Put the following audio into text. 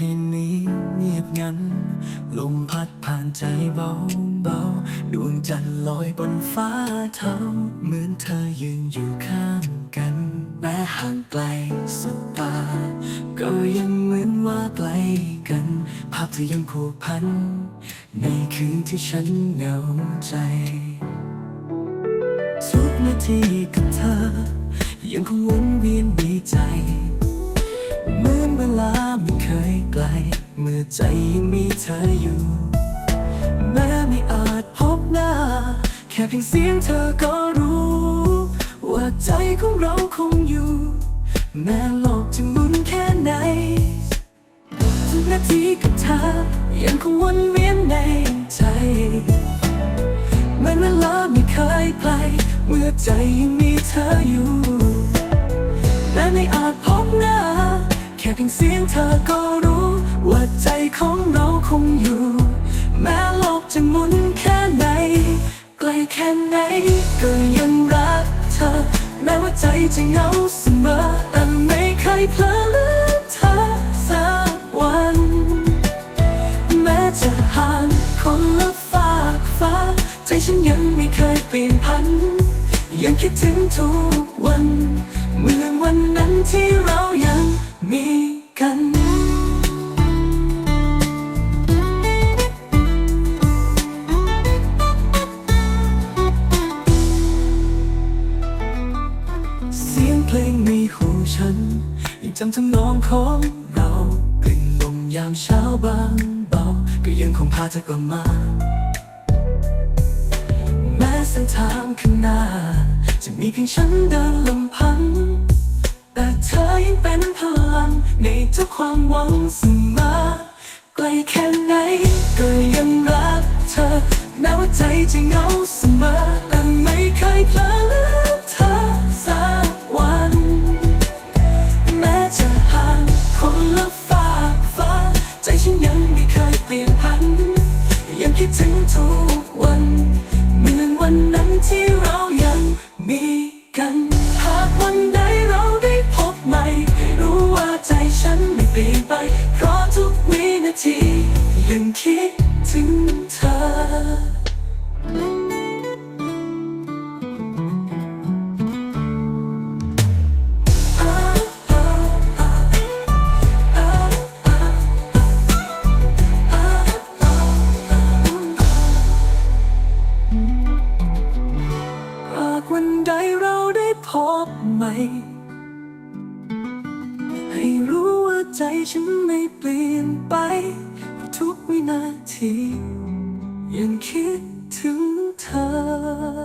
คืนนี้เงียบงัน ลมพัดผ่านใจเบาเบาดวงจันทร์ลอยบนฟ้าเทาเหมือนเธอยืนอยู่ข้างกัน แม้ห่างไกลสุดตา ก็ยังเหมือนว่าไกลกัน ภาพเธอยังผูกพัน ในคืนที่ฉันเหงาใจ ทุกนาทีกับเธอ ยังคงวนเวียนในใจ กล เมื่อใจยังมีเธออยู่ แม้ไม่อาจพบหน้า แค่เพียงเสียงเธอก็รู้ ว่าใจของเราคงอยู่ แม้โลกจะหมุนแค่ไหนทุกนาทีกับเธอ ยังคงวนเวียนในใจเหมือนเวลาไม่เคยไกลเมื่อใจยังมีเธออยู่และไม่อาจพบหน้า แค่เพียงเสียงเธอก็รู้ ของเราคงอยู่ แม้โลกจะหมุนแค่ไหนไกลแค่ไหนก็ยังรักเธอ แม้ว่าใจจะเหงาเสมอแต่ไม่เคยเพลอลืมเธอสักวัน แม้จะห่างคนละฝากฟ้า ใจฉันยังไม่เคยเปลี่ยนพัน ยังคิดถึงทุกวัน เมื่อวันนั้นที่เรายังมีกัน เสียงเพลงในหูฉัน ยังจำทำนองของเรากลิ่นลมยามเช้าบางเบา ก็ยังคงพาเธอกลับมา แม้เส้นทางข้างหน้า จะมีเพียงฉันเดินลำพังแต่เธอยังเป็นพลัง ในทุกความหวังเสมอไกลแค่ไหน ก็ยังรักเธอแม้ว่าใจจะเหงา ถึงทุกวันเหมือนวันนั้นที่เรายังมีกัน หากวันใดเราได้พบใหม่ รู้ว่าใจฉันไม่เปลี่ยนไป เพราะทุกวินาทียังคิด ไหม ให้รู้ว่าใจฉันไม่เปลี่ยนไป ทุกวินาที ยังคิดถึงเธอ